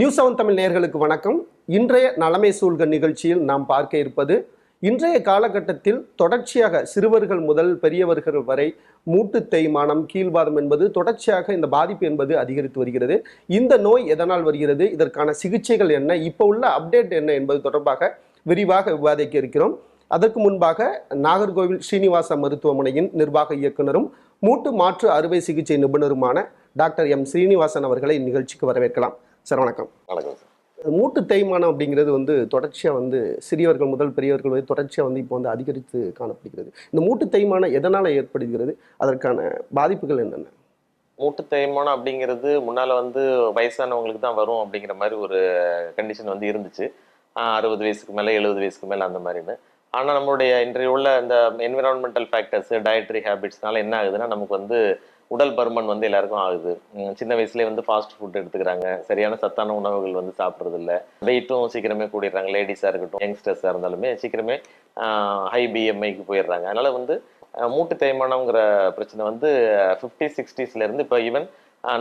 News seven Tamil நேர்களுக்கு வணக்கம். இன்றைய நலமை சூழ்க நிகழ்ச்சியில் நாம் பார்க்க இருப்பது இன்றைய காலகட்டத்தில் தொடர்ச்சியாக சிறுவர்கள் முதல் பெரியவர்கள் வரை மூட்டு தேய்மானம் கீழ்வாதம் என்பது தொடர்ச்சியாக இந்த பாதிப்பு என்பது அதிகரித்து வருகிறது. இந்த நோய் எதனால் வருகிறது? இதற்கான சிகிச்சைகள் என்ன? இப்போ உள்ள அப்டேட் என்ன என்பது தொடர்பாக விரிவாக விவாதிக்க இருக்கிறோம். அதற்கு முன்பாக நாகர்கோவில் ஸ்ரீனிவாச மருத்துவமனையின் நிர்வாக இயக்குனரும் மூட்டு மாற்று அறுவை சிகிச்சை நிபுணருமான டாக்டர் எம். ஸ்ரீனிவாசன் அவர்களை இந்நிகழ்ச்சிக்கு வரவேற்கலாம். சார் வணக்கம். வணக்கம் சார். மூட்டு தேய்மானம் அப்படிங்கிறது வந்து தொடர்ச்சியாக வந்து சிறியவர்கள் முதல் பெரியவர்கள் வரை தொடர்ச்சியாக வந்து இப்போ வந்து அதிகரித்து காணப்படுகிறது. இந்த மூட்டு தேய்மானம் எதனால் ஏற்படுகிறது? அதற்கான பாதிப்புகள் என்னென்ன? மூட்டு தேய்மானம் அப்படிங்கிறது முன்னால வந்து வயசானவங்களுக்கு தான் வரும் அப்படிங்கிற மாதிரி ஒரு கண்டிஷன் வந்து இருந்துச்சு. அறுபது வயசுக்கு மேலே எழுபது வயசுக்கு மேலே அந்த மாதிரின்னு. ஆனால் நம்மளுடைய இன்றைய உள்ள இந்த என்விரான்மெண்டல் ஃபேக்டர்ஸ் டயட்ரி ஹேபிட்ஸ்னால என்ன ஆகுதுன்னா நமக்கு வந்து உடல் பருமன் வந்து எல்லாருக்கும் ஆகுது. சின்ன வயசுலேயே வந்து ஃபாஸ்ட் ஃபுட் எடுத்துக்கிறாங்க. சரியான சத்தான உணவுகள் வந்து சாப்பிட்றது இல்லை வெயிட்டும் சீக்கிரமே கூடிடுறாங்க. லேடிஸாக இருக்கட்டும் யங்ஸ்டர்ஸாக இருந்தாலுமே சீக்கிரமே ஹை பிஎம்ஐக்கு போயிடுறாங்க. அதனால் வந்து மூட்டு தேய்மானம்ங்கிற பிரச்சனை வந்து ஃபிஃப்டி சிக்ஸ்டீஸ்லேருந்து இப்போ ஈவன்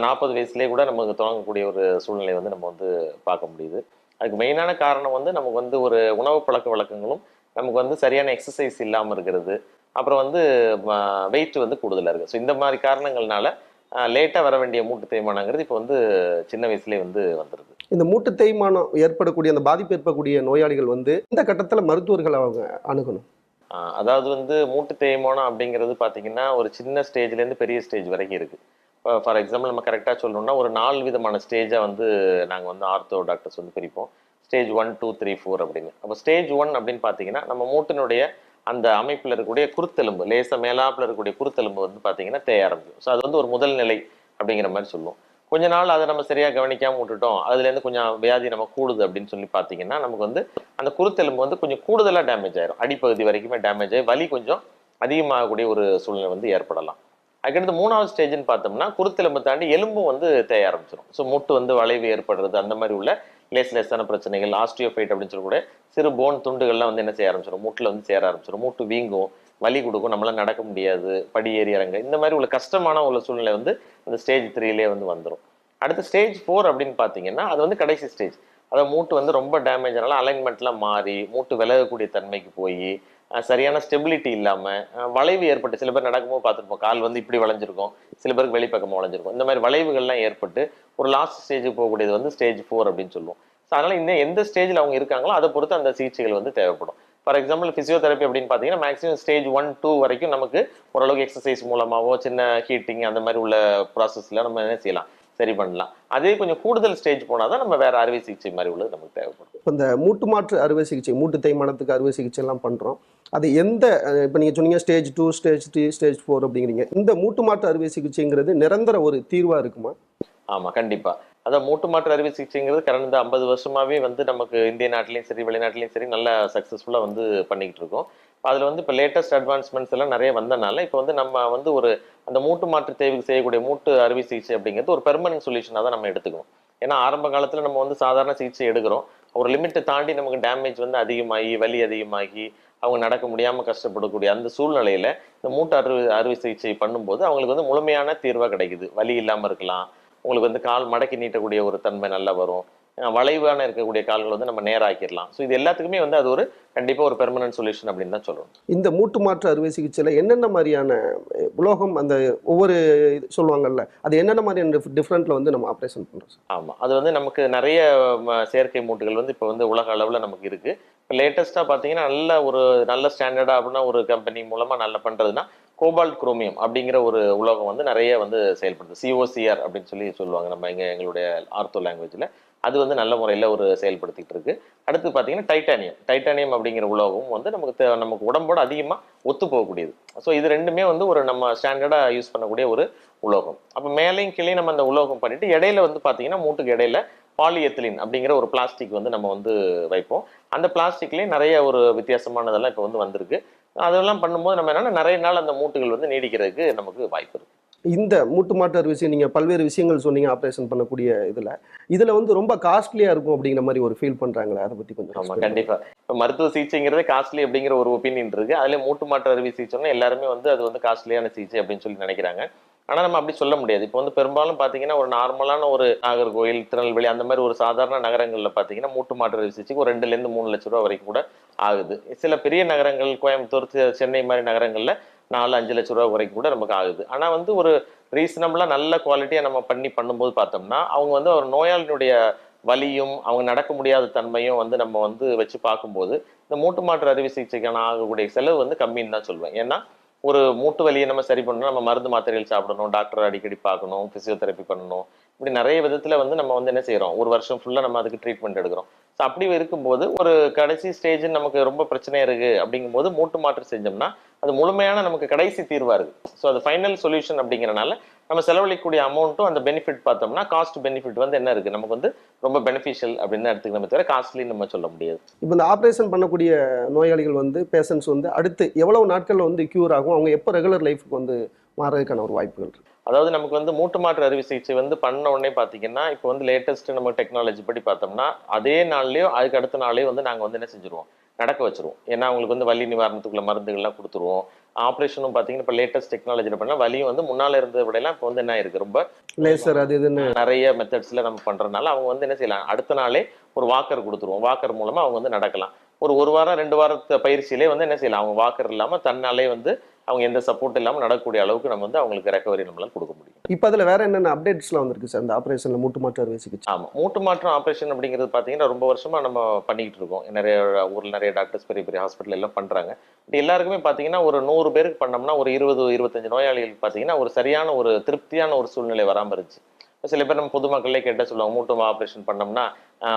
நாற்பது வயசுலேயே கூட நமக்கு தொடங்கக்கூடிய ஒரு சூழ்நிலை வந்து நம்ம வந்து பார்க்க முடியுது. அதுக்கு மெயினான காரணம் வந்து நமக்கு வந்து ஒரு உணவு பழக்க வழக்கங்களும் நமக்கு வந்து சரியான எக்ஸசைஸ் இல்லாமல் இருக்கிறது. அப்புறம் வந்து வெயிட் வந்து கூடுதலாக இருக்குது ஸோ இந்த மாதிரி காரணங்கள்னால லேட்டாக வர வேண்டிய மூட்டு தேய்மானங்கிறது இப்போ வந்து சின்ன வயசுலேயே வந்து வந்துடுது இந்த மூட்டு தேய்மானம் ஏற்படக்கூடிய அந்த பாதிப்பு ஏற்படக்கூடிய நோயாளிகள் வந்து இந்த கட்டத்தில் மருத்துவர்கள் அவங்க அணுகணும். அதாவது வந்து மூட்டு தேய்மானம் அப்படிங்கிறது பார்த்தீங்கன்னா ஒரு சின்ன ஸ்டேஜ்லேருந்து பெரிய ஸ்டேஜ் வரைக்கும் இருக்குது இப்போ ஃபார் எக்ஸாம்பிள் நம்ம கரெக்டாக சொல்லணும்னா ஒரு நாலு விதமான ஸ்டேஜாக வந்து நாங்கள் வந்து ஆர்த்தோ டாக்டர்ஸ் வந்து பிரிப்போம். Stage one two three four அப்படின்னு. அப்போ ஸ்டேஜ் ஒன் அப்படின்னு பார்த்தீங்கன்னா நம்ம மூட்டினுடைய அந்த அமைப்பில் இருக்கக்கூடிய குருத்தெலும்பு லேச மேலாப்பில் இருக்கக்கூடிய குருத்தெலும்பு வந்து பார்த்தீங்கன்னா தேய ஆரம்பிக்கும். ஸோ அது வந்து ஒரு முதல் நிலை அப்படிங்கிற மாதிரி சொல்லுவோம். கொஞ்ச நாள் அதை நம்ம சரியாக கவனிக்காமல் விட்டுட்டோம். அதுலேருந்து கொஞ்சம் வியாதி நம்ம கூடுது அப்படின்னு சொல்லி பார்த்தீங்கன்னா நமக்கு வந்து அந்த குருத்தெலும்பு வந்து கொஞ்சம் கூடுதலாக டேமேஜ் ஆயிரும். அடிப்பகுதி வரைக்குமே டேமேஜ் ஆகி வலி கொஞ்சம் அதிகமாகக்கூடிய ஒரு சூழ்நிலை வந்து ஏற்படலாம். அதுக்கடுத்து மூணாவது ஸ்டேஜ்னு பார்த்தோம்னா குருத்தெலும்பு தாண்டி எலும்பும் வந்து தேய ஆரம்பிச்சிடும் ஸோ முட்டு வந்து வளைவு ஏற்படுறது அந்த மாதிரி உள்ள லேஸ் லேஸான பிரச்சனைகள் ஆஸ்டியோஃபைட் அப்படின்னு சொல்லக்கூடிய சிறு போன் துண்டுகள்லாம் வந்து என்ன செய்ய ஆரம்பிச்சிடும் மூட்டில் வந்து சேர ஆரம்பிச்சிடும் மூட்டு வீங்கும் வலி கொடுக்கும் நம்மளால் நடக்க முடியாது படி ஏறி இறங்க. இந்த மாதிரி உள்ள கஷ்டமான உள்ள சூழ்நிலை வந்து அந்த ஸ்டேஜ் த்ரீலே வந்து வந்துடும் அடுத்து ஸ்டேஜ் ஃபோர் அப்படின்னு பார்த்தீங்கன்னா அது வந்து கடைசி ஸ்டேஜ் அதாவது மூட்டு வந்து ரொம்ப டேமேஜ் ஆனால அலைன்மெண்ட்லாம் மாறி மூட்டு விலகக்கூடிய தன்மைக்கு போய் சரியான ஸ்டெபிலிட்டி இல்லாமல் வளைவு ஏற்பட்டு சில பேர் நடக்கும்போது பார்த்துருப்போம் கால் வந்து இப்படி வளைஞ்சிருக்கும் சில பேருக்கு வெளிப்பக்கமாக வளைஞ்சிருக்கும். இந்த மாதிரி வளைவுகள்லாம் ஏற்பட்டு ஒரு லாஸ்ட் ஸ்டேஜுக்கு போகக்கூடியது வந்து ஸ்டேஜ் ஃபோர் அப்படின்னு சொல்லுவோம். ஸோ அதனால இன்னும் எந்த ஸ்டேஜில் அவங்க இருக்காங்களோ அதை பொறுத்து அந்த சிகிச்சைகள் வந்து தேவைப்படும். ஃபார் எக்ஸாம்பிள் ஃபிசியோதெரப்பி அப்படின்னு பார்த்தீங்கன்னா மேக்ஸிமம் ஸ்டேஜ் ஒன் டூ வரைக்கும் நமக்கு ஓரளவுக்கு எக்ஸசைஸ் மூலமாகவோ சின்ன ஹீட்டிங் அந்த மாதிரி உள்ள ப்ராசஸ்ல நம்ம என்ன செய்யலாம்? சரி பண்ணலாம். அதே கொஞ்சம் கூடுதல் ஸ்டேஜ் போனால் தான் நம்ம வேற அறுவை சிகிச்சை மாதிரி உள்ளது நமக்கு தேவைப்படும் இப்போ இந்த மூட்டு மாற்று அறுவை சிகிச்சை மூட்டு தேய்மானத்துக்கு அறுவை சிகிச்சை எல்லாம் பண்ணுறோம் அது எந்த இப்போ நீங்கள் சொன்னீங்க stage two stage three stage four அப்படிங்கிறீங்க. இந்த மூட்டு மாற்று அறுவை சிகிச்சைங்கிறது நிரந்தர ஒரு தீர்வாக இருக்குமா? ஆமா கண்டிப்பா. அதான் மூட்டு மாற்று அறுவை சிகிச்சைங்கிறது கடந்த ஐம்பது வருஷமாவே வந்து நமக்கு இந்திய நாட்டிலையும் சரி வெளிநாட்டிலையும் சரி நல்ல சக்ஸஸ்ஃபுல்லாக வந்து பண்ணிக்கிட்டு இருக்கோம். அதில் வந்து இப்போ லேட்டஸ்ட் அட்வான்ஸ்மெண்ட்ஸ் எல்லாம் நிறைய வந்தனால இப்போ வந்து நம்ம வந்து ஒரு அந்த மூட்டு மாற்று தேவைக்கு செய்யக்கூடிய மூட்டு அறுவை சிகிச்சை அப்படிங்கிறது ஒரு பெர்மனன்ட் சொல்யூஷனாக தான் நம்ம எடுத்துக்கணும் ஏன்னா ஆரம்ப காலத்தில் நம்ம வந்து சாதாரண சிகிச்சை எடுக்கிறோம். ஒரு லிமிட்டை தாண்டி நமக்கு டேமேஜ் வந்து அதிகமாகி வலி அதிகமாகி அவங்க நடக்க முடியாமல் கஷ்டப்படக்கூடிய அந்த சூழ்நிலையில் இந்த மூட்டு அறுவை அறுவை சிகிச்சை பண்ணும்போது அவங்களுக்கு வந்து முழுமையான தீர்வாக கிடைக்குது. வலி இல்லாமல் இருக்கலாம். உங்களுக்கு வந்து கால் மடக்கி நீட்டக்கூடிய ஒரு தன்மை நல்லா வரும். வளைவான இருக்கக்கூடிய கால்கள் வந்து நம்ம நேராக்கிடலாம். ஸோ இது எல்லாத்துக்குமே வந்து அது ஒரு கண்டிப்பாக ஒரு பெர்மனன்ட் சொல்யூஷன் அப்படின்னு தான் சொல்லணும் இந்த மூட்டு மாற்று அறுவை சிகிச்சையில் என்னென்ன மாதிரியான உலோகம் அந்த ஒவ்வொரு இது சொல்லுவாங்கல்ல அது என்னென்ன மாதிரியான டிஃப்ரெண்ட்டில் வந்து நம்ம ஆப்ரேஷன் பண்ணுறோம் சார்? ஆமாம் அது வந்து நமக்கு நிறைய செயற்கை மூட்டுகள் வந்து இப்போ வந்து உலக அளவில் நமக்கு இருக்கு. இப்போ லேட்டஸ்ட்டாக பார்த்தீங்கன்னா நல்ல ஒரு நல்ல ஸ்டாண்டர்டாக அப்படின்னா ஒரு கம்பெனி மூலமாக நல்லா பண்ணுறதுன்னா கோபால்ட் குரோமியம் அப்படிங்கிற ஒரு உலோகம் வந்து நிறைய வந்து செயல்படுது. சிஓசிஆர் அப்படின்னு சொல்லி சொல்லுவாங்க. நம்ம எங்க எங்களுடைய ஆர்த்தோ லாங்குவேஜில் அது வந்து நல்ல முறையில் ஒரு செயல்படுத்திகிட்டு இருக்கு. அடுத்து பார்த்தீங்கன்னா டைட்டானியம் டைட்டானியம் அப்படிங்கிற உலோகம் வந்து நமக்கு நமக்கு உடம்போட அதிகமாக ஒத்து போகக்கூடியது. ஸோ இது ரெண்டுமே வந்து ஒரு நம்ம ஸ்டாண்டர்டாக யூஸ் பண்ணக்கூடிய ஒரு உலோகம். அப்போ மேலேயும் கீழே நம்ம அந்த உலோகம் பண்ணிட்டு இடையில வந்து பார்த்தீங்கன்னா மூட்டுக்கு இடையில பாலிஎத்திலின் அப்படிங்கிற ஒரு பிளாஸ்டிக் வந்து நம்ம வந்து வைப்போம். அந்த பிளாஸ்டிக்லேயே நிறைய ஒரு வித்தியாசமானதெல்லாம் இப்போ வந்து வந்திருக்கு. அதெல்லாம் பண்ணும்போது நம்ம என்னென்னா நிறைய நாள் அந்த மூட்டுகள் வந்து நீடிக்கிறதுக்கு நமக்கு வாய்ப்பு இருக்குது இந்த மூட்டு மாற்று அறுவை சிகிச்சை நீங்கள் பல்வேறு விஷயங்கள் சொன்னீங்க ஆப்ரேஷன் பண்ணக்கூடிய இதில். இதில் வந்து ரொம்ப காஸ்ட்லியாக இருக்கும் அப்படிங்கிற மாதிரி ஒரு ஃபீல் பண்ணுறாங்களே அதை பற்றி கொஞ்சம் ஆமா explain கண்டிப்பா. இப்ப மருத்துவ சிகிச்சைங்கிறது காஸ்ட்லி அப்படிங்கிற ஒரு ஒப்பீனியன் இருக்கு. அதுல மூட்டு மாற்று அறுவை சிகிச்சைன்னா எல்லாருமே வந்து அது வந்து காஸ்ட்லியான சிகிச்சை அப்படின்னு சொல்லி நினைக்கிறாங்க. ஆனா நம்ம அப்படி சொல்ல முடியாது. இப்போ வந்து பெரும்பாலும் பாத்தீங்கன்னா ஒரு நார்மலான ஒரு நாகர்கோயில் திருநெல்வேலி அந்த மாதிரி ஒரு சாதாரண நகரங்கள்ல பாத்தீங்கன்னா மூட்டு மாற்று அறுவை சிகிச்சைக்கு ஒரு ரெண்டுல இருந்து மூணு லட்ச ரூபா வரைக்கும் கூட ஆகுது. சில பெரிய நகரங்கள் கோயம்புத்தூர் சென்னை மாதிரி நகரங்கள்ல நாலு அஞ்சு லட்ச ரூபா வரைக்கும் கூட நமக்கு ஆகுது. ஆனால் வந்து ஒரு ரீசனபிளாக நல்ல குவாலிட்டியாக நம்ம பண்ணி பண்ணும்போது பார்த்தோம்னா அவங்க வந்து ஒரு நோயாளியினுடைய வலியும் அவங்க நடக்க முடியாத தன்மையும் வந்து நம்ம வந்து வச்சு பார்க்கும்போது இந்த மூட்டு மாற்று அறுவை சிகிச்சைக்கான ஆகக்கூடிய செலவு வந்து கம்மின்னு தான் சொல்லுவேன் ஏன்னா ஒரு மூட்டு வலியை நம்ம சரி பண்ணணும் நம்ம மருந்து மாத்திரைகள் சாப்பிடணும் டாக்டர் அடிக்கடி பார்க்கணும் ஃபிசியோதெரப்பி பண்ணணும். இப்படி நிறைய விதத்தில் வந்து நம்ம வந்து என்ன செய்கிறோம் ஒரு வருஷம் ஃபுல்லாக நம்ம அதுக்கு ட்ரீட்மெண்ட் எடுக்கிறோம். ஸோ அப்படி இருக்கும்போது ஒரு கடைசி ஸ்டேஜ் நமக்கு ரொம்ப பிரச்சனை இருக்குது அப்படிங்கும்போது மூட்டு மாற்று செஞ்சோம்னா அது முழுமையான நமக்கு கடைசி தீர்வாக இருக்குது ஸோ அது ஃபைனல் சொல்யூஷன் அப்படிங்கிறனால நம்ம செலவழிக்கக்கூடிய அமௌண்ட்டும் அந்த பெனிஃபிட் பார்த்தோம்னா காஸ்ட் பெனிஃபிட் வந்து என்ன இருக்குது நமக்கு வந்து ரொம்ப பெனிஃபிஷியல் அப்படின்னு தான் எடுத்துக்கணுமே தவிர காஸ்ட்லி நம்ம சொல்ல முடியாது. இப்போ இந்த ஆப்ரேஷன் பண்ணக்கூடிய நோயாளிகள் வந்து பேஷண்ட்ஸ் வந்து அடுத்து எவ்வளவு நாட்களில் வந்து க்யூர் ஆகும்? அவங்க எப்போ ரெகுலர் லைஃபுக்கு வந்து மாறதுக்கான ஒரு வாய்ப்புகள் இருக்கு. அதாவது நமக்கு வந்து மூட்டு மாற்று அறுவை சிகிச்சை வந்து பண்ண உடனே பார்த்தீங்கன்னா இப்போ வந்து லேட்டஸ்ட் நம்ம டெக்னாலஜி படி பார்த்தோம்னா அதே நாள்லயோ அதுக்கு அடுத்த நாளே வந்து நாங்கள் வந்து என்ன செஞ்சுருவோம்? நடக்க வச்சிருவோம். ஏன்னா அவங்களுக்கு வந்து வலி நிவாரணத்துக்குள்ள மருந்துகள்லாம் கொடுத்துருவோம். ஆப்ரேஷனும் பார்த்தீங்கன்னா இப்போ லேட்டஸ்ட் டெக்னாலஜியில் பண்ணால் வலியும் வந்து முன்னால் இருந்ததை விடலாம் இப்போ வந்து என்ன இருக்கு ரொம்ப லேசர் அது இதுன்னு. நிறைய மெத்தட்ஸ்ல நம்ம பண்றதுனால அவங்க வந்து என்ன செய்யலாம்? அடுத்த நாளே ஒரு வாக்கர் கொடுத்துருவோம். வாக்கர் மூலமா அவங்க வந்து நடக்கலாம். ஒரு ஒரு வாரம் ரெண்டு வாரத்து பயிற்சியிலே வந்து என்ன செய்யலாம்? அவங்க வாக்கர் இல்லாம தன்னாலே வந்து அவங்க எந்த சப்போர்ட் இல்லாம நடக்கக்கூடிய அளவுக்கு நம்ம வந்து அவங்களுக்கு ரெக்கவரி நம்மளால கொடுக்க முடியும். இப்போ அதில் வேற என்னென்ன அப்டேட்ஸ்லாம் வந்திருக்கு சார்? இந்த ஆப்ரேஷனில் மூட்டு மாற்று அறுவை சிகிச்சை. ஆமா. மூட்டு மாற்றம் ஆபரேஷன் அப்படிங்கிறது பாத்தீங்கன்னா ரொம்ப வருஷமா நம்ம பண்ணிக்கிட்டு இருக்கோம். நிறைய ஊர்ல நிறைய டாக்டர்ஸ் பெரிய பெரிய ஹாஸ்பிட்டல் எல்லாம் பண்றாங்க. இது எல்லாருக்குமே பாத்தீங்கன்னா ஒரு நூறு பேருக்கு பண்ணோம்னா ஒரு இருபது இருபத்தஞ்சு நோயாளிகளுக்கு பாத்தீங்கன்னா ஒரு சரியான ஒரு திருப்தியான ஒரு சூழ்நிலை வராம இருந்துச்சு. சில பேர் நம்ம பொதுமக்களே கேட்டால் சொல்லுவாங்க மூட்டு ஆப்ரேஷன் பண்ணோம்னா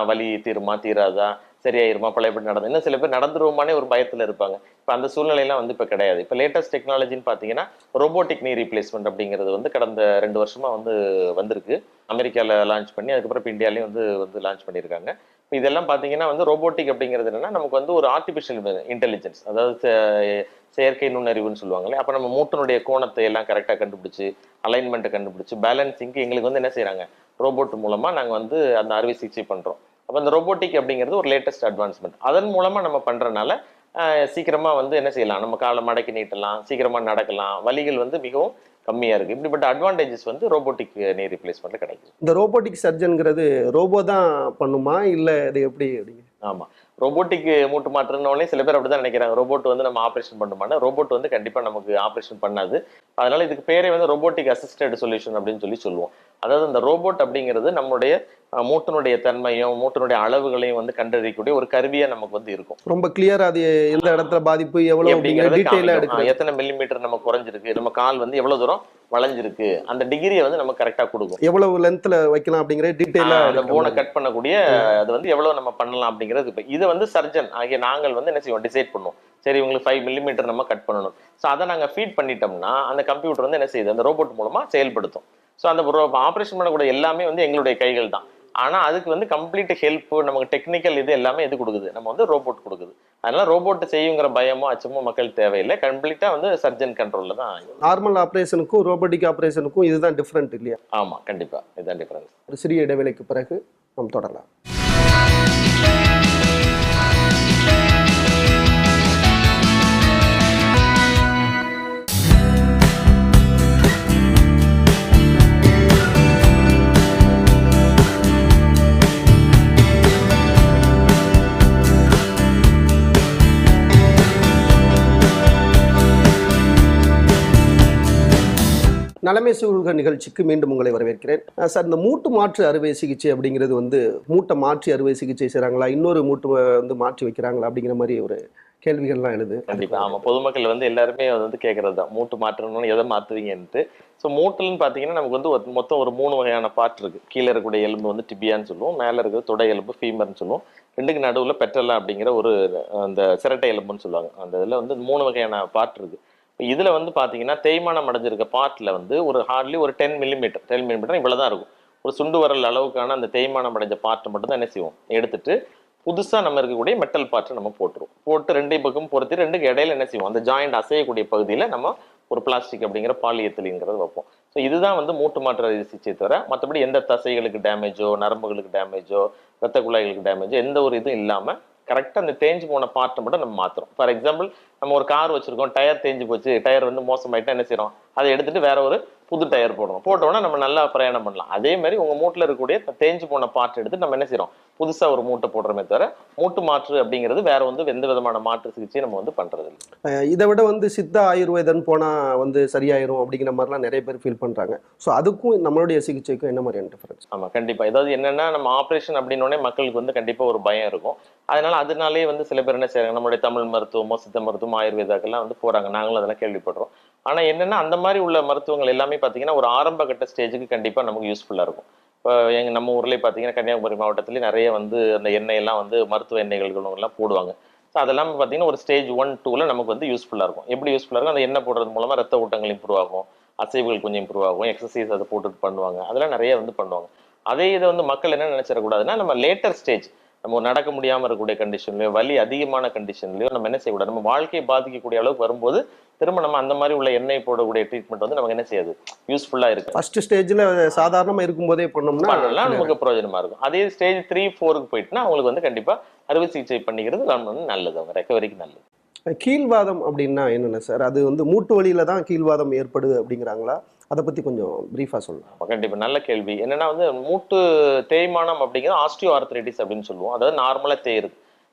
வலி தீருமா தீராதா சரியாயிருமா பழையபடி நடந்து. இன்னும் சில பேர் நடந்துருவோமானே ஒரு பயத்தில் இருப்பாங்க. இப்போ அந்த சூழ்நிலையெல்லாம் வந்து இப்போ கிடையாது. இப்போ லேட்டஸ்ட் டெக்னாலஜின்னு பார்த்தீங்கன்னா ரோபோட்டிக் நீ ரீப்ளேஸ்மெண்ட் அப்படிங்கிறது வந்து கடந்த ரெண்டு வருஷமாக வந்து வந்திருக்கு. அமெரிக்காவில் லான்ச் பண்ணி அதுக்கப்புறம் இப்போ இந்தியாலையும் வந்து வந்து லான்ச் பண்ணியிருக்காங்க. இப்போ இதெல்லாம் பார்த்தீங்கன்னா வந்து ரோபோட்டிக் அப்படிங்கிறது என்னன்னா நமக்கு வந்து ஒரு ஆர்டிஃபிஷியல் இன்டெலிஜென்ஸ் அதாவது செயற்கை நுண்ணறிவுன்னு சொல்லுவாங்களே அப்போ நம்ம மூட்டனுடைய கோணத்தை எல்லாம் கரெக்டாக கண்டுபிடிச்சு அலைன்மெண்ட்டை கண்டுபிடிச்சி பேலன்சிங்க்கு எங்களுக்கு வந்து என்ன செய்கிறாங்க ரோபோட் மூலமாக நாங்கள் வந்து அந்த அறுவை சிகிச்சை பண்ணுறோம் அப்போ அந்த ரோபோட்டிக் அப்படிங்கிறது ஒரு லேட்டஸ்ட் அட்வான்ஸ்மெண்ட் அதன் மூலமாக நம்ம பண்ணுறனால சீக்கிரமாக வந்து என்ன செய்யலாம்? நம்ம காலை மடக்கி நீட்டலாம் சீக்கிரமாக நடக்கலாம். வலிகள் வந்து மிகவும் கம்மியாக இருக்குது இப்படிப்பட்ட அட்வான்டேஜஸ் வந்து ரோபோட்டிக் நீ ரிப்ளேஸ்மெண்ட்டில் கிடைக்கும் இந்த ரோபோட்டிக் சர்ஜன்ங்கிறது ரோபோ தான் பண்ணுமா? இல்லை இது எப்படி? அப்படிங்க ஆமா. ரோபோட்டிக் மூட்டு மாற்றுனோடனே சில பேர் அப்படிதான் நினைக்கிறாங்க. ரோபோட் வந்து நம்ம ஆப்ரேஷன் பண்ணுமானா ரோபோட் வந்து கண்டிப்பா நமக்கு ஆப்ரேஷன் பண்ணாது. அதனால இதுக்கு பேரே வந்து ரோபோட்டிக் அசிஸ்டட் சொல்யூஷன் அப்படின்னு சொல்லி சொல்லுவோம். அதாவது இந்த ரோபோட் அப்படிங்கிறது நம்மளுடைய மூட்டினுடைய தன்மையும் மூட்டினுடைய அளவுகளையும் வந்து கண்டறியக்கூடிய ஒரு கருவியா நமக்கு வந்து இருக்கும். ரொம்ப கிளியரா அது எந்த இடத்துல பாதிப்பு எவ்வளவு அப்படிங்கிற அப்படிங்கிறது எத்தனை மில்லிமீட்டர் நம்ம குறைஞ்சிருக்கு நம்ம கால் வந்து எவ்வளவு தூரம் வளைஞ்சிருக்கு அந்த டிகிரியை வந்து நம்ம கரெக்டா கொடுக்கும். எவ்வளவு லென்த்ல வைக்கலாம் அப்படிங்கிற ஆஹ், அந்த போனை கட் பண்ணக்கூடிய அது வந்து எவ்வளவு நம்ம பண்ணலாம் அப்படிங்கிறது இப்போ இதை வந்து சர்ஜன் ஆகிய நாங்கள் வந்து என்ன செய்வோம் டிசைட் பண்ணுவோம். சரி உங்களுக்கு ஃபைவ் மில்லிமீட்டர் நம்ம கட் பண்ணணும். ஸோ அதை நாங்கள் ஃபீட் பண்ணிட்டோம்னா அந்த கம்ப்யூட்டர் வந்து என்ன செய்யுது அந்த ரோபோட் மூலமா செயல்படுத்தும். ஸோ அந்த ஆப்ரேஷன் பண்ணக்கூடிய எல்லாமே வந்து எங்களுடைய கைகள் தான் ஆனா அதுக்கு வந்து கம்ப்ளீட் ஹெல்ப் நமக்கு டெக்னிக்கல் இது எல்லாமே எது கொடுக்குது. நம்ம வந்து ரோபோட் கொடுக்குது. அதனால ரோபோட் செய்யுங்கிற பயமோ அச்சமோ மக்கள் தேவையில்லை. கம்ப்ளீட்டா வந்து சர்ஜன் கண்ட்ரோல்ல தான் நார்மல் ஆப்ரேஷனுக்கும் ரோபோட்டிக் ஆப்ரேஷனுக்கும் இதுதான் டிஃப்ரெண்ட் இல்லையா? ஆமா கண்டிப்பா. இதுதான் டிஃபரன்ஸ் ஒரு சிறிய இடைவேளைக்கு பிறகு நாம் தொடரலாம். நலமை சூழ்க நிகழ்ச்சிக்கு மீண்டும் உங்களை வரவேற்கிறேன். சார் இந்த மூட்டு மாற்று அறுவை சிகிச்சை அப்படிங்கிறது வந்து மூட்டை மாற்றி அறுவை சிகிச்சை செய்கிறாங்களா இன்னொரு மூட்டு வந்து மாற்றி வைக்கிறாங்களா? அப்படிங்கிற மாதிரி ஒரு கேள்விகள்லாம் எழுது. கண்டிப்பா. ஆமா பொதுமக்கள் வந்து எல்லாருமே வந்து கேட்கறது தான். மூட்டு மாற்றணும்னு எதை மாத்துவீங்கன்ட்டு. ஸோ மூட்டுன்னு பார்த்தீங்கன்னா நமக்கு வந்து மொத்தம் ஒரு மூணு வகையான பாட் இருக்கு. கீழே இருக்கக்கூடிய எலும்பு வந்து டிபியான்னு சொல்லுவோம். மேலே இருக்கிற தொடை எலும்பு ஃபீமர்னு சொல்லுவோம். ரெண்டுக்கு நடுவில் பெட்ரலா அப்படிங்கிற ஒரு அந்த சிரட்டை எலும்புன்னு சொல்லுவாங்க. அந்த இதில் வந்து மூணு வகையான பாட் இருக்கு. இதில் வந்து பார்த்தீங்கன்னா தேய்மானம் அடைஞ்சிருக்க பார்ட்டில் வந்து ஒரு ஹார்ட்லி ஒரு டென் மில்லிமீட்டர் டென் மில்லிமீட்டர் இவ்வளோ தான் இருக்கும். ஒரு சுண்டு வரல் அளவுக்கான அந்த தேய்மானம் அடைஞ்ச பார்ட் மட்டும் தான் என்ன செய்வோம்? எடுத்துட்டு புதுசாக நம்ம இருக்கக்கூடிய மெட்டல் பார்ட்டை நம்ம போட்டுருவோம். போட்டு ரெண்டு பக்கம் பொறுத்து ரெண்டுக்கு இடையில என்ன செய்வோம்? அந்த ஜாயிண்ட் அசையக்கூடிய பகுதியில் நம்ம ஒரு பிளாஸ்டிக் அப்படிங்கிற பாலியத்திலிங்கிறது வைப்போம். ஸோ இதுதான் வந்து மூட்டு மாற்ற அறுவை சிகிச்சை தவிர மற்றபடி எந்த தசைகளுக்கு டேமேஜோ நரம்புகளுக்கு டேமேஜோ ரத்த குழாய்களுக்கு டேமேஜோ எந்த ஒரு இதுவும் இல்லாமல் கரெக்டாக அந்த தேஞ்சு போன பார்ட்டை மட்டும் நம்ம மாற்றுறோம் ஃபார் எக்ஸாம்பிள் நம்ம ஒரு கார் வச்சுருக்கோம் டயர் தேஞ்சு போச்சு டயர் வந்து மோசமாயிட்டா என்ன செய்கிறோம் அதை எடுத்துட்டு வேற ஒரு புது டயர் போடணும். போட்டோம்னா நம்ம நல்லா பிரயாணம் பண்ணலாம். அதே மாதிரி உங்க மூட்டில் இருக்கக்கூடிய தேஞ்சு போன பார்ட் எடுத்து நம்ம என்ன செய்றோம்? புதுசா ஒரு மூட்டை போடுறோமே தவிர மூட்டு மாற்று அப்படிங்கிறது வேற வந்து எந்த விதமான மாற்று சிகிச்சையும் நம்ம வந்து பண்றது இல்லை இதை விட வந்து சித்தா ஆயுர்வேதன் போனா வந்து சரியாயிரும் அப்படிங்கிற மாதிரிலாம் நிறைய பேர் ஃபீல் பண்றாங்க. ஸோ அதுக்கும் நம்மளுடைய சிகிச்சைக்கும் என்ன மாதிரியான டிஃபரன்ஸ் ஆமா கண்டிப்பா. ஏதாவது என்னன்னா நம்ம ஆபரேஷன் அப்படின்னோடனே மக்களுக்கு வந்து கண்டிப்பா ஒரு பயம் இருக்கும். அதனால அதனாலே வந்து சில பேர் என்ன செய்றாங்க? நம்மளுடைய தமிழ் மருத்துவமோ சித்த மருத்துவமோ ஆயுர்வேதாக்கெல்லாம் வந்து போறாங்க. நாங்களும் அதெல்லாம் கேள்விப்படுறோம். ஆனால் என்னென்னா அந்த மாதிரி உள்ள மருத்துவங்கள் எல்லாமே பார்த்தீங்கன்னா ஒரு ஆரம்ப கட்ட ஸ்டேஜுக்கு கண்டிப்பாக நமக்கு யூஸ்ஃபுல்லாக இருக்கும். இப்போ எங்கள் நம்ம ஊர்லேயே பார்த்தீங்கன்னா கன்னியாகுமரி மாவட்டத்துலேயே நிறைய வந்து அந்த எண்ணெய் எல்லாம் வந்து மருத்துவ எண்ணெய்கள்லாம் போடுவாங்க. ஸோ அதெல்லாம் பார்த்தீங்கன்னா ஒரு ஸ்டேஜ் ஒன் டூவில் நமக்கு வந்து யூஸ்ஃபுல்லாக இருக்கும். எப்படி யூஸ்ஃபுல்லாக இருக்கும்? அந்த எண்ணெய் போடுறது மூலமாக ரத்த ஓட்டங்கள் இம்ப்ரூவ் ஆகும். அசைவுகள் கொஞ்சம் இம்ப்ரூவ் ஆகும். எக்ஸசைஸ் அதை போட்டுட்டு பண்ணுவாங்க. அதெல்லாம் நிறைய வந்து பண்ணுவாங்க. அதே இதை வந்து மக்கள் என்ன நினச்சிடக்கூடாதுன்னா நம்ம லேட்டர் ஸ்டேஜ் நம்ம நடக்க முடியாமல் இருக்கக்கூடிய கண்டிஷன்லையோ வலி அதிகமான கண்டிஷன்லையோ நம்ம என்ன செய்யக்கூடாது? நம்ம வாழ்க்கையை பாதிக்கக்கூடிய அளவுக்கு வரும்போது திரும்ப நம்ம அந்த மாதிரி உள்ள எண்ணெய் போடக்கூடிய ட்ரீட்மெண்ட் வந்து நமக்கு என்ன செய்யாது? யூஸ்ஃபுல்லா இருக்கு. ஃபர்ஸ்ட் ஸ்டேஜ்ல சாதாரணமா இருக்கும்போதே பண்ணோம்னா நமக்கு பிரயோஜனமா இருக்கும். அதே ஸ்டேஜ் த்ரீ ஃபோருக்கு போயிட்டுனா அவங்களுக்கு வந்து கண்டிப்பா அறுவை சிகிச்சை பண்ணிக்கிறது நம்ம வந்து நல்லது அவங்க ரெக்கவரிக்கு நல்லது. கீழ்வாதம் அப்படின்னா என்னென்ன சார் அது வந்து மூட்டு வலியில தான் கீழ்வாதம் ஏற்படுது அப்படிங்கிறாங்களா? அதை பத்தி கொஞ்சம் பிரீஃபா சொல்லலாம் ஆமா, கண்டிப்பா. நல்ல கேள்வி. என்னன்னா வந்து மூட்டு தேய்மானம் அப்படிங்கிறது ஆஸ்டியோ ஆர்த்ரைட்டிஸ் அப்படின்னு சொல்லுவோம். அதாவது நார்மலா தேயுது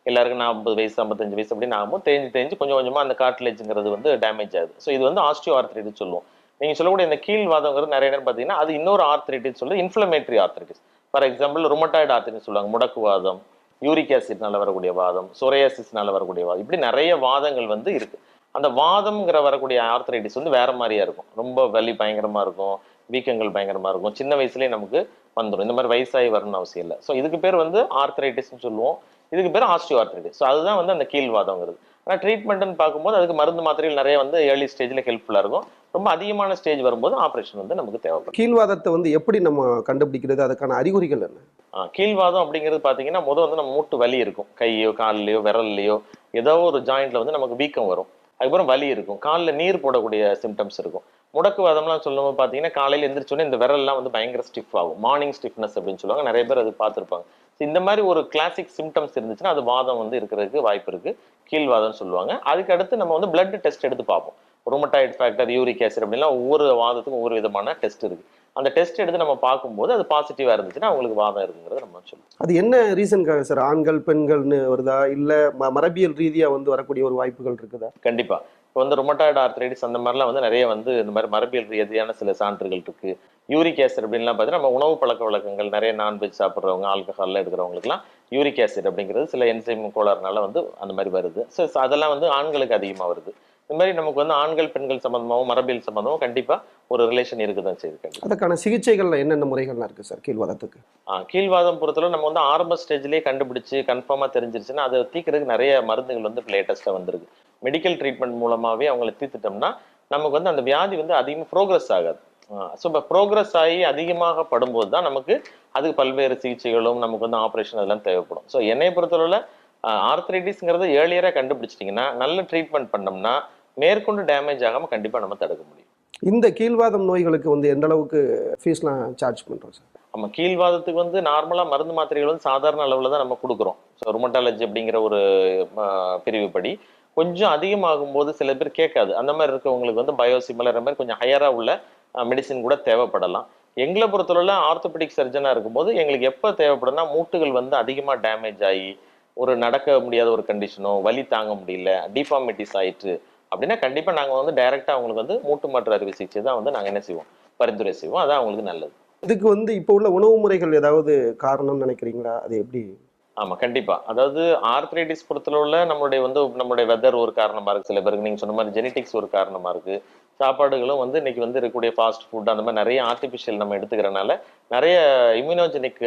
எல்லாருக்கும் நாற்பது வயசு ஐம்பத்தஞ்சு வயசு அப்படின்னு ஆகும் தேஞ்சு தேஞ்சு கொஞ்சம் கொஞ்சமாக அந்த கார்ட்லேஜுங்கிறது வந்து டேமேஜ் ஆகுது. ஸோ இது வந்து ஆஸ்டியோ ஆர்த்ரைட்டிஸ் சொல்லுவோம். நீங்கள் சொல்லக்கூடிய இந்த கீழ்வாதங்கிறது நிறைய நேரம் பார்த்தீங்கன்னா அது இன்னொரு ஆர்த்ரைட்டிஸ் சொல்லுது inflammatory arthritis for example rheumatoid arthritis சொல்லுவாங்க. முடக்குவாதம் யூரிக் ஆசிட்னால வரக்கூடிய வாதம் சொரையாசிஸ்னால வரக்கூடிய வாதம். இப்படி நிறைய வாதங்கள் வந்து இருக்கு. அந்த வாதம்ங்கிற வரக்கூடிய ஆர்த்ரைட்டிஸ் வந்து வேற மாதிரியா இருக்கும். ரொம்ப வலி பயங்கரமா இருக்கும் வீக்கங்கள் பயங்கரமா இருக்கும். சின்ன வயசுலேயே நமக்கு வந்துடும் இந்த மாதிரி வயசாகி வரணும்னு அவசியம் இல்லை. ஸோ இதுக்கு பேர் வந்து ஆர்த்ரைட்டிஸ்னு சொல்லுவோம். இதுக்கு பேர் ஆஸ்டியோ ஆர்த்ரைட்டிஸ் ஸோ அதுதான் வந்து அந்த கீழ்வாதங்கிறது ஆனால் ட்ரீட்மெண்ட்னு பார்க்கும்போது அதுக்கு மருந்து மாத்திரைகள் நிறைய வந்து ஏர்லி ஸ்டேஜில் ஹெல்ப்ஃபுல்லாக இருக்கும். ரொம்ப அதிகமான ஸ்டேஜ் வரும்போது ஆப்ரேஷன் வந்து நமக்கு தேவைப்படும். கீழ்வாதத்தை வந்து எப்படி நம்ம கண்டுபிடிக்கிறது? அதுக்கான அறிகுறிகள் என்ன? ஆ, கீழ்வாதம் அப்படிங்கிறது பார்த்தீங்கன்னா முதல் வந்து நம்ம மூட்டு வலி இருக்கும். கையோ கால்லையோ விரல்லையோ ஏதோ ஒரு ஜாயிண்ட்ல வந்து நமக்கு வீக்கம் வரும். அதுக்கப்புறம் வலி இருக்கும். காலில் நீர் போடக்கூடிய சிம்டம்ஸ் இருக்கும். முடக்குவாதம்லாம் சொல்லும்போது பார்த்தீங்கன்னா காலையில் எந்திரிச்சோன்னே இந்த விரல்லாம் வந்து பயங்கர ஸ்டிஃப் ஆகும். மார்னிங் ஸ்டிஃப்னஸ் அப்படின்னு சொல்லுவாங்க. நிறைய பேர் அது பார்த்துருப்பாங்க. இந்த மாதிரி ஒரு கிளாசிக் சிம்டம்ஸ் இருந்துச்சுன்னா அது வாதம் வந்து இருக்கிறதுக்கு வாய்ப்பு இருக்கு. கீழ்வாதம்னு சொல்லுவாங்க. அதுக்கு அடுத்து நம்ம வந்து பிளட் டெஸ்ட் எடுத்து பார்ப்போம். ருமட்டாய்டு ஃபேக்டர் யூரிக் ஆசிட் அப்படின்லாம் ஒவ்வொரு வாதத்துக்கும் ஒவ்வொரு விதமான டெஸ்ட் இருக்கு. அந்த டெஸ்ட் எடுத்து நம்ம பார்க்கும்போது அது பாசிட்டிவா இருந்துச்சுன்னா அவங்களுக்கு வாதம் இருக்குங்கிறத நம்ம சொல்லுவோம். அது என்ன ரீசனுக்காக சார் ஆண்கள் பெண்கள்னு வருதா? இல்ல மரபியல் ரீதியா வந்து வரக்கூடிய ஒரு வாய்ப்புகள் இருக்குதா? கண்டிப்பா. இப்போ வந்து ருமட்டாய்டு ஆர்த்ரைட்டிஸ் அந்த மாதிரிலாம் வந்து நிறைய வந்து இந்த மாதிரி மரபியல் ரீதியான சில சான்றுகள் இருக்கு. யூரிக் ஆசிட் அப்படின்லாம் பார்த்தீங்கன்னா நம்ம உணவு பழக்க வழக்கங்கள் நிறைய நான்வெஜ் சாப்பிட்றவங்க ஆல்கஹால்லாம் எடுக்கிறவங்களுக்குலாம் யூரிக் ஆசிட் அப்படிங்கிறது சில என்சைம் கோளாறுனால வந்து அந்த மாதிரி வருது. ஸோ அதெல்லாம் வந்து ஆண்களுக்கு அதிகமாக வருது. இந்த மாதிரி நமக்கு வந்து ஆண்கள் பெண்கள் சம்பந்தமாகவும் மரபியல் சம்பந்தமாகவும் கண்டிப்பா ஒரு ரிலேஷன் இருக்குதான் செய்யுது கண்டிப்பா. அதுக்கான சிகிச்சைகள்ல என்னென்ன முறைகள்லாம் இருக்கு சார் கீழ்வாதத்துக்கு? ஆ, கீழ்வாதம் பொறுத்தளவு நம்ம வந்து ஆரம்ப ஸ்டேஜ்லேயே கண்டுபிடிச்சு கன்ஃபார்மாக தெரிஞ்சிருச்சுன்னா அதை தீக்கிறதுக்கு நிறைய மருந்துகள் வந்து இப்போ லேட்டஸ்ட்டாக வந்திருக்கு. மெடிக்கல் ட்ரீட்மெண்ட் மூலமாகவே அவங்கள தீர்த்துட்டோம்னா நமக்கு வந்து அந்த வியாதி வந்து அதிகமாக ப்ரோக்ரஸ் ஆகாது. ஸோ இப்போ ப்ரோக்ரஸ் ஆகி அதிகமாக படும்போது தான் நமக்கு அதுக்கு பல்வேறு சிகிச்சைகளும் நமக்கு வந்து ஆப்ரேஷன் அதெல்லாம் தேவைப்படும். ஸோ என்னை பொறுத்தளவில் ஆர்த்ரைட்டிஸ்ங்கிறத ஏர்லியராக கண்டுபிடிச்சிட்டிங்கன்னா நல்ல ட்ரீட்மெண்ட் பண்ணோம்னா மேற்கொண்டு டேமேஜ் ஆகாமல் கண்டிப்பாக நம்ம தடுக்க முடியும். இந்த கீழ்வாதம் நோய்களுக்கு வந்து எந்த அளவுக்கு ஃபீஸ்லாம் சார்ஜ் பண்றோம் சார் நம்ம கீழ்வாதத்துக்கு வந்து நார்மலா மருந்து மாத்திரைகள் வந்து சாதாரண அளவுல தான் நம்ம கொடுக்குறோம். ஸோ ருமட்டாலஜி அப்படிங்கிற ஒரு பிரிவுப்படி. கொஞ்சம் அதிகமாகும் போது சில பேர் கேட்காது. அந்த மாதிரி இருக்கவங்களுக்கு வந்து பயோசிமிலர் மாதிரி கொஞ்சம் ஹையராக உள்ள மெடிசின் கூட தேவைப்படலாம். எங்களை பொறுத்தளவுல ஆர்த்தோபெடிக் சர்ஜனாக இருக்கும்போது எங்களுக்கு எப்போ தேவைப்படும்னா மூட்டுகள் வந்து அதிகமாக டேமேஜ் ஆகி ஒரு நடக்க முடியாத ஒரு கண்டிஷனோ வலி தாங்க முடியல டிஃபார்மிட்டிஸ் ஆயிட்டு அப்படின்னா கண்டிப்பாக நாங்கள் வந்து டைரெக்டாக அவங்களுக்கு வந்து மூட்டு மாற்று அறுவை சிகிச்சை தான் வந்து நாங்கள் என்ன செய்வோம்? பரிந்துரை செய்வோம். அதான் அவங்களுக்கு நல்லது. இதுக்கு வந்து இப்போ உள்ள உணவு முறைகள் ஏதாவது காரணம்னு நினைக்கிறீங்களா? அது எப்படி ஆமா கண்டிப்பா. அதாவது ஆர்த்ரைட்டிஸ் பொறுத்தளவுல நம்மளுடைய வந்து நம்மளுடைய வெதர் ஒரு காரணமா இருக்கு. சில பேருக்கு நீங்க சொன்ன மாதிரி ஜெனடிக்ஸ் ஒரு காரணமா இருக்கு. சாப்பாடுகளும் வந்து இன்னைக்கு வந்து இருக்கக்கூடிய ஃபாஸ்ட் ஃபுட் அந்த மாதிரி நிறைய ஆர்டிஃபிஷியல் நம்ம எடுத்துக்கிறனால நிறைய இம்யூனோஜெனிக்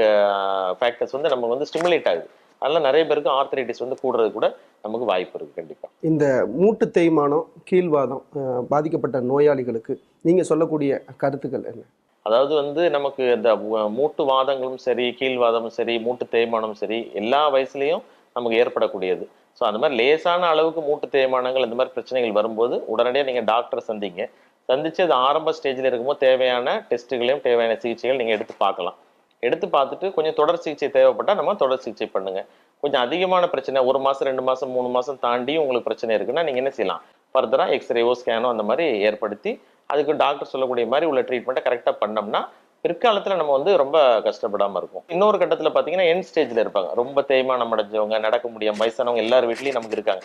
ஃபேக்டர்ஸ் வந்து நம்ம வந்து ஸ்டிமுலேட் ஆகுது. அதெல்லாம் நிறைய பேருக்கு ஆர்த்ரைட்டிஸ் வந்து கூடுறது கூட நமக்கு வாய்ப்பு இருக்குது கண்டிப்பாக இந்த மூட்டு தேய்மானம் கீழ்வாதம் பாதிக்கப்பட்ட நோயாளிகளுக்கு நீங்கள் சொல்லக்கூடிய கருத்துக்கள் என்ன? அதாவது வந்து நமக்கு இந்த மூட்டு வாதங்களும் சரி கீழ்வாதமும் சரி மூட்டு தேய்மானமும் சரி எல்லா வயசுலேயும் நமக்கு ஏற்படக்கூடியது. ஸோ அந்த மாதிரி லேசான அளவுக்கு மூட்டு தேய்மானங்கள் இந்த மாதிரி பிரச்சனைகள் வரும்போது உடனடியாக நீங்கள் டாக்டரை சந்திங்க. சந்திச்சு அது ஆரம்ப ஸ்டேஜில் இருக்கும்போது தேவையான டெஸ்ட்டுகளையும் தேவையான சிகிச்சைகள் நீங்கள் எடுத்து பார்க்கலாம். எடுத்து பார்த்துட்டு கொஞ்சம் தொடர் சிகிச்சை தேவைப்பட்டால் நம்ம தொடர் சிகிச்சை பண்ணுங்கள் கொஞ்சம் அதிகமான பிரச்சனை ஒரு மாதம் ரெண்டு மாதம் மூணு மாதம் தாண்டி உங்களுக்கு பிரச்சனை இருக்குன்னா நீங்கள் என்ன செய்யலாம்? ஃபர்தராக எக்ஸ்ரேவோ ஸ்கேனோ அந்த மாதிரி ஏற்படுத்தி அதுக்கு டாக்டர் சொல்லக்கூடிய மாதிரி உள்ள ட்ரீட்மெண்ட்டை கரெக்டாக பண்ணோம்னா பிற்காலத்துல நம்ம வந்து ரொம்ப கஷ்டப்படாமல் இருக்கும் இன்னொரு கட்டத்தில் பார்த்தீங்கன்னா எண்ட் ஸ்டேஜ்ல இருப்பாங்க. ரொம்ப தேய்மானம் அடைஞ்சவங்க நடக்க முடியாம வயசானவங்க எல்லார் வீட்லேயும் நமக்கு இருக்காங்க.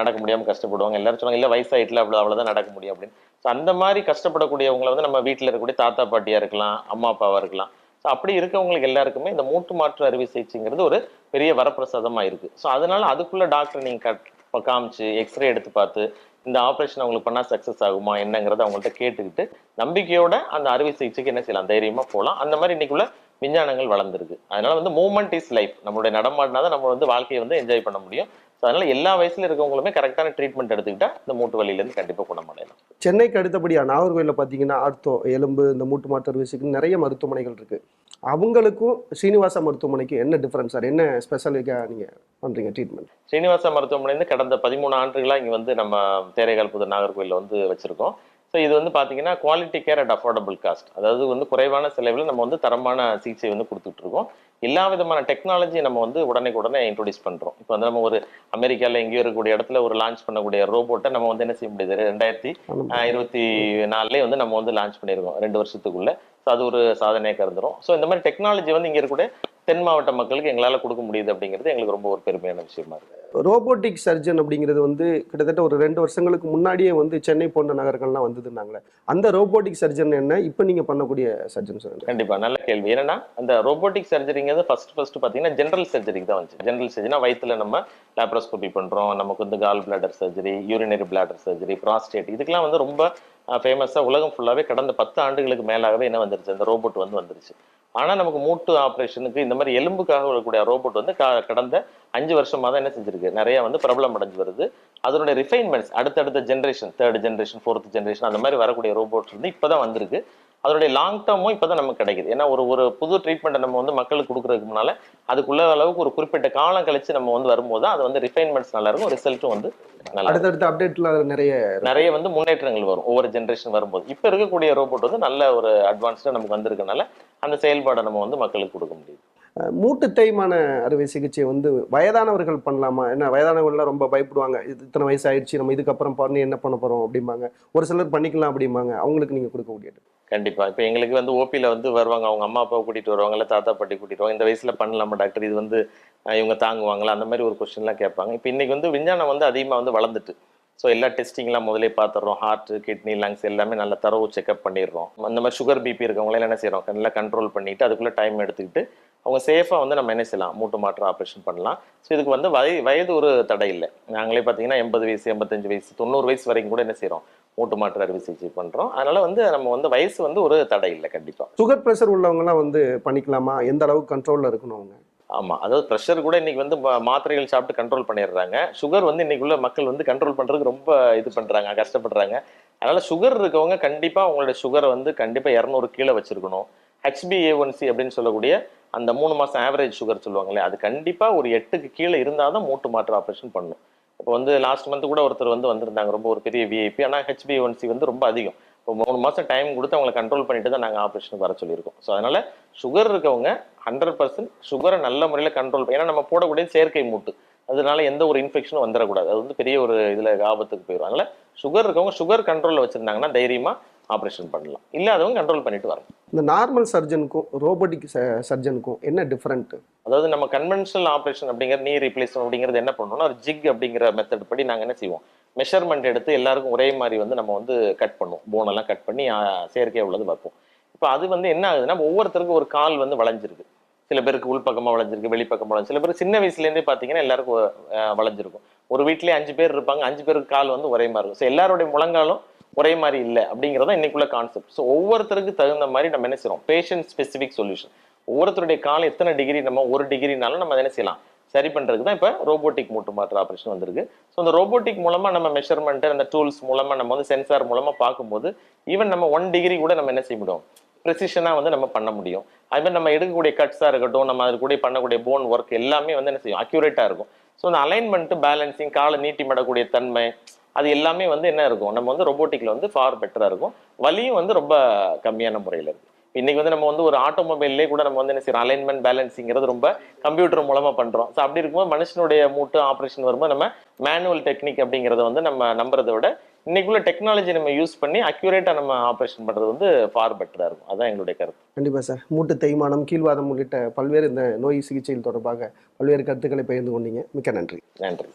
நடக்க முடியாம கஷ்டப்படுவாங்க. எல்லாரும் சொன்னாங்க இல்லை வயசாயிட்டுல அவ்வளவு அவ்வளோதான் நடக்க முடியும் அப்படின்னு. ஸோ அந்த மாதிரி கஷ்டப்படக்கூடியவங்களை வந்து நம்ம வீட்டில் இருக்கக்கூடிய தாத்தா பாட்டியாக இருக்கலாம் அம்மா அப்பாவாக இருக்கலாம். ஸோ அப்படி இருக்கவங்களுக்கு எல்லாருக்குமே இந்த மூட்டு மாற்று அறுவை சிகிச்சைங்கிறது ஒரு பெரிய வரப்பிரசாதமாக இருக்குது ஸோ அதனால அதுக்குள்ள டாக்டர் நீங்கள் கட் காமிச்சு எக்ஸ்ரே எடுத்து பார்த்து இந்த ஆப்ரேஷன் அவங்களுக்கு பண்ணா சக்ஸஸ் ஆகுமா என்னங்கிறத அவங்கள்ட்ட கேட்டுக்கிட்டு நம்பிக்கையோட அந்த அறுவை சிகிச்சைக்கு என்ன செய்யலாம் தைரியமா போகலாம். அந்த மாதிரி இன்னைக்குள்ள விஞ்ஞானங்கள் வளர்ந்துருக்கு. அதனால வந்து மூமெண்ட் இஸ் லைஃப் நம்மளுடைய நடமாடினா தான் நம்ம வந்து வாழ்க்கையை வந்து என்ஜாய் பண்ண முடியும். ஸோ அதனால எல்லா வயசுல இருக்கவங்களுமே கரெக்டான ட்ரீட்மெண்ட் எடுத்துக்கிட்டா இந்த மூட்டு வலியில இருந்து கண்டிப்பா குணமடையலாம். சென்னைக்கு அடுத்தபடியா நாகர்கோயிலில் பார்த்தீங்கன்னா ஆர்த்தோ எலும்பு இந்த மூட்டு மாற்று அறுவை நிறைய மருத்துவமனைகள் இருக்கு. அவங்களுக்கும் ஸ்ரீனிவாச மருத்துவமனைக்கும் என்ன டிஃபரன்ஸ் சார் என்ன ஸ்பெஷலிக்காக நீங்கள் பண்ணுறீங்க ட்ரீட்மெண்ட் ஸ்ரீனிவாச மருத்துவமனை வந்து கடந்த பதிமூணு ஆண்டுகளா இங்க வந்து நம்ம தேரைகால் புதர் நாகர்கோயில்ல வந்து வச்சிருக்கோம். ஸோ இது வந்து பாத்தீங்கன்னா quality care at affordable cost அதாவது வந்து குறைவான செலவில் நம்ம வந்து தரமான சிகிச்சை வந்து கொடுத்துட்டு இருக்கோம். எல்லா விதமான டெக்னாலஜி நம்ம வந்து உடனே உடனே இன்ட்ரோடியூஸ் பண்றோம். இப்போ வந்து நம்ம ஒரு அமெரிக்கால எங்கேயோ இருக்கக்கூடிய இடத்துல ஒரு லான்ச் பண்ணக்கூடிய ரோபோட்டை நம்ம வந்து என்ன செய்ய முடியுது? ரெண்டாயிரத்தி இருபத்தி நாலுலேயே வந்து நம்ம வந்து லான்ச் பண்ணியிருக்கோம் ரெண்டு வருஷத்துக்குள்ள. ஸோ அது ஒரு சாதனையாக கருதுறோம். ஸோ இந்த மாதிரி டெக்னாலஜி வந்து இங்கே இருக்கக்கூடிய தென் மாவட்ட மக்களுக்கு எங்களால் கொடுக்க முடியுது அப்படிங்கிறது எங்களுக்கு ரொம்ப ஒரு பெருமையான விஷயமா இருக்கு. ரோபோட்டிக் சர்ஜன் அப்படிங்கிறது வந்து கிட்டத்தட்ட ஒரு ரெண்டு வருஷங்களுக்கு முன்னாடியே வந்து சென்னை போன்ற நகரங்கள்லாம் வந்ததுன்னாங்களே அந்த ரோபோட்டிக் சர்ஜன் என்ன இப்போ நீங்கள் பண்ணக்கூடிய சர்ஜன் சார் கண்டிப்பா நல்ல கேள்வி. என்னன்னா அந்த ரோபோட்டிக் சர்ஜரிங்கிறது ஃபர்ஸ்ட் ஃபர்ஸ்ட் பாத்தீங்கன்னா ஜென்ரல் சர்ஜரிக்கு தான் வந்துச்சு. ஜென்ரல் சர்ஜரினா வயித்துல நம்ம லேப்ரோஸ்கோபி பண்றோம் நமக்கு வந்து gall bladder surgery urinary bladder surgery prostate இதுக்கெல்லாம் வந்து ரொம்ப ஃபேமஸாக உலகம் ஃபுல்லாவே கடந்த பத்து ஆண்டுகளுக்கு மேலாகவே என்ன வந்துருச்சு? அந்த ரோபோட் வந்து வந்துருச்சு. ஆனால் நமக்கு மூட்டு ஆப்ரேஷனுக்கு இந்த மாதிரி எலும்புக்காக வரக்கூடிய ரோபோட் வந்து க- கடந்த அஞ்சு வருஷமாக தான் என்ன செஞ்சிருக்கு? நிறையா வந்து பிரபலம் அடைஞ்சு வருது. அதனுடைய ரிஃபைன்மெண்ட்ஸ் அடுத்தடுத்த generation third generation fourth generation அந்த மாதிரி வரக்கூடிய ரோபோட்ஸ் வந்து இப்பதான் வந்திருக்கு. அதனுடைய லாங் டேர்மும் இப்பதான் நமக்கு கிடைக்குது. ஏன்னா ஒரு ஒரு புது ட்ரீட்மெண்ட் நம்ம வந்து மக்களுக்கு கொடுக்கறதுக்கு முன்னால அதுக்குள்ள அளவுக்கு ஒரு குறிப்பிட்ட காலம் கழிச்சு நம்ம வந்து வரும்போது அது வந்து ரிஃபைன்மெண்ட்ஸ் நல்லா இருக்கும் ரிசல்ட்டும் வந்து நல்லா. அடுத்தடுத்த அப்டேட்ல நிறைய நிறைய வந்து முன்னேற்றங்கள் வரும் ஒவ்வொரு ஜென்ரேஷன் வரும்போது. இப்ப இருக்கக்கூடிய ரோபோட் வந்து நல்ல ஒரு அட்வான்ஸ்டா நமக்கு வந்திருக்கனால அந்த செயல்பாடை நம்ம வந்து மக்களுக்கு கொடுக்க முடியுது. மூட்டு தேய்மான அறுவை சிகிச்சை வந்து வயதானவர்கள் பண்ணலாமா? என்ன வயதானவர்கள்லாம் ரொம்ப பயப்படுவாங்க. இது இத்தனை வயசு ஆயிடுச்சு நம்ம இதுக்கப்புறம் பண்ணி என்ன பண்ண போறோம் அப்படிம்பாங்க. ஒரு சிலர் பண்ணிக்கலாம் அப்படிம்பாங்க. அவங்களுக்கு நீங்க கொடுக்க முடியாது கண்டிப்பாக இப்போ எங்களுக்கு வந்து ஓபியில் வந்து வருவாங்க. அவங்க அம்மா அப்பாவை கூட்டிகிட்டு வருவாங்க இல்லை தாத்தா பாட்டி கூட்டிகிட்டு வருவாங்க. இந்த வயசில் பண்ணலாமா டாக்டர்? இது வந்து இவங்க தாங்குவாங்களா? அந்த மாதிரி ஒரு கொஸ்டின்லாம் கேட்பாங்க. இப்போ இன்றைக்கி வந்து விஞ்ஞானம் வந்து அதிகமாக வந்து வளர்ந்துட்டு. ஸோ எல்லா டெஸ்டிங்லாம் முதலே பார்த்துடுறோம் ஹார்ட் கிட்னி லங்ஸ் எல்லாமே நல்லா தரவு செக்அப் பண்ணிடுறோம். அந்த மாதிரி சுகர் பிபி இருக்கவங்கள என்ன செய்கிறோம் நல்லா கண்ட்ரோல் பண்ணிட்டு அதுக்குள்ளே டைம் எடுத்துக்கிட்டு அவங்க சேஃபாக வந்து நம்ம என்ன செய்யலாம்? மூட்டு மாற்று ஆப்ரேஷன் பண்ணலாம். ஸோ இதுக்கு வந்து வய வயது ஒரு தடை இல்லை. நாங்களே பார்த்தீங்கன்னா எண்பது வயசு எண்பத்தஞ்சு வயசு தொண்ணூறு வயசு வரைக்கும் கூட என்ன செய்றோம்? மூட்டு மாற்று அறுவை சிகிச்சை பண்றோம். அதனால வந்து நம்ம வந்து வயசு வந்து ஒரு தடை இல்லை கண்டிப்பா. சுகர் ப்ரெஷர் உள்ளவங்கலாம் வந்து பண்ணிக்கலாமா? எந்த அளவுக்கு கண்ட்ரோல்ல இருக்கணும் அவங்க? ஆமா. அதாவது ப்ரெஷர் கூட இன்னைக்கு வந்து மாத்திரைகள் சாப்பிட்டு கண்ட்ரோல் பண்ணிடுறாங்க. சுகர் வந்து இன்னைக்கு உள்ள மக்கள் வந்து கண்ட்ரோல் பண்றதுக்கு ரொம்ப இது பண்றாங்க கஷ்டப்படுறாங்க. அதனால சுகர் இருக்கவங்க கண்டிப்பா உங்களுடைய சுகரை வந்து கண்டிப்பா இரநூறு கீழே வச்சிருக்கணும். ஹெச்பிஏஒன்சி அப்படின்னு சொல்லக்கூடிய அந்த மூணு மாதம் ஆவரேஜ் சுகர் சொல்லுவாங்களே அது கண்டிப்பாக ஒரு எட்டுக்கு கீழே இருந்தால் தான் மூட்டு மாற்று ஆப்ரேஷன் பண்ணணும் இப்போ வந்து லாஸ்ட் மந்த் கூட ஒருத்தர் வந்து வந்திருந்தாங்க ரொம்ப ஒரு பெரிய விஐபி ஆனால் ஹெச்பி ஒன்சி வந்து ரொம்ப அதிகம். இப்போ மூணு மாதம் டைம் கொடுத்து அவங்களை கண்ட்ரோல் பண்ணிட்டு தான் நாங்கள் ஆப்ரேஷனுக்கு வர சொல்லியிருக்கோம். ஸோ அதனால் சுகர் இருக்கவங்க ஹண்ட்ரட் பர்சன்ட் சுகரை நல்ல முறையில் கண்ட்ரோல் ஏன்னா நம்ம போடக்கூடிய செயற்கை மூட்டு. அதனால எந்த ஒரு இன்ஃபெக்ஷனும் வந்துடக்கூடாது அது வந்து பெரிய ஒரு இதில் ஆபத்துக்கு போயிடும் அதனால சுகர் இருக்கவங்க சுகர் கண்ட்ரோலில் வச்சிருந்தாங்கன்னா தைரியமாக ஆப்ரேஷன் பண்ணலாம். இல்லாதவங்க கண்ட்ரோல் பண்ணிட்டு வரணும் இந்த நார்மல் சர்ஜனுக்கும் ரோபோட்டிக் சர்ஜனுக்கும் என்ன டிஃப்ரெண்ட் அதாவது நம்ம கன்வென்ஷனல் ஆப்ரேஷன் அப்படிங்கிற நீ ரீப்ளேஸ்மெண்ட் அப்படிங்கிறது என்ன பண்ணணும்னா ஒரு ஜிக் அப்படிங்கிற மெத்தட் படி நாங்க என்ன செய்வோம்? மெஷர்மெண்ட் எடுத்து எல்லாருக்கும் ஒரே மாதிரி வந்து நம்ம வந்து கட் பண்ணுவோம். போன் எல்லாம் கட் பண்ணி ஆஹ், செயற்கையா உள்ளது வைப்போம். இப்போ அது வந்து என்ன ஆகுதுன்னா ஒவ்வொருத்தருக்கும் ஒரு கால் வந்து வளைஞ்சிருக்கு. சில பேருக்கு உள்பக்கமா வளைஞ்சிருக்கு வெளிப்பக்கமா வளைஞ்சு சில பேர் சின்ன வயசுல இருந்தே பாத்தீங்கன்னா எல்லாருக்கும் வளைஞ்சிருக்கும். ஒரு வீட்லயே அஞ்சு பேர் இருப்பாங்க. அஞ்சு பேருக்கு கால் வந்து ஒரே மாதிரி இருக்கும். ஸோ எல்லாருடைய முழங்காலும் ஒரே மாதிரி இல்லை அப்படிங்கிறத இன்னைக்குள்ள கான்செப்ட் ஸோ ஒவ்வொருத்தருக்கு தகுந்த மாதிரி நம்ம என்ன செய்யறோம் பேஷண்ட் ஸ்பெசிஃபிக் சொல்யூஷன் ஒவ்வொருத்தருடைய கால் எத்தனை டிகிரி நம்ம ஒரு டிகிரினாலும் நம்ம என்ன செய்யலாம்? சரி பண்ணுறதுக்கு தான் இப்போ ரோபோட்டிக் மூட்டு மாற்று ஆப்ரேஷன் வந்திருக்கு. ஸோ அந்த ரோபோட்டிக் மூலமாக நம்ம மெஷர்மெண்ட்டு அந்த டூல்ஸ் மூலமாக நம்ம வந்து சென்சார் மூலமாக பார்க்கும்போது ஈவன் நம்ம ஒன் டிகிரி கூட நம்ம என்ன செய்ய முடியும்? ப்ரெசிஷனாக வந்து நம்ம பண்ண முடியும். அது மாதிரி நம்ம எடுக்கக்கூடிய கட்ஸாக இருக்கட்டும் நம்ம அது கூட பண்ணக்கூடிய போன் ஒர்க் எல்லாமே வந்து என்ன செய்யும்? அக்யூரேட்டாக இருக்கும். ஸோ அந்த அலைன்மெண்ட்டு பேலன்சிங் காலை நீட்டி மடக்கூடிய தன்மை அது எல்லாமே வந்து என்ன இருக்கும்? நம்ம வந்து ரொபோட்டிக்ல வந்து ஃபார் பெட்டரா இருக்கும். வலியும் வந்து ரொம்ப கம்மியான முறையில இருக்கு. இன்னைக்கு வந்து நம்ம வந்து ஒரு ஆட்டோமொபைல்லே கூட நம்ம வந்து என்ன செய்யறோம்? அலைன்மெண்ட் பேலன்சிங்கிறது ரொம்ப கம்ப்யூட்டர் மூலமா பண்றோம். ஸோ அப்படி இருக்கும்போது மனுஷனுடைய மூட்டு ஆப்ரேஷன் வரும்போது நம்ம மேனுவல் டெக்னிக் அப்படிங்கறத வந்து நம்ம நம்புறதை விட இன்னைக்குள்ள டெக்னாலஜி நம்ம யூஸ் பண்ணி அக்யூரேட்டா நம்ம ஆப்ரேஷன் பண்றது வந்து ஃபார் பெட்டரா இருக்கும். அதான் எங்களுடைய கருத்து. கண்டிப்பாக சார். மூட்டு தேய்மானம் கீழ்வாதம் உள்ளிட்ட பல்வேறு இந்த நோய் சிகிச்சைகள் தொடர்பாக பல்வேறு கருத்துக்களை பகிர்ந்து கொண்டீங்க. மிக்க நன்றி. நன்றி.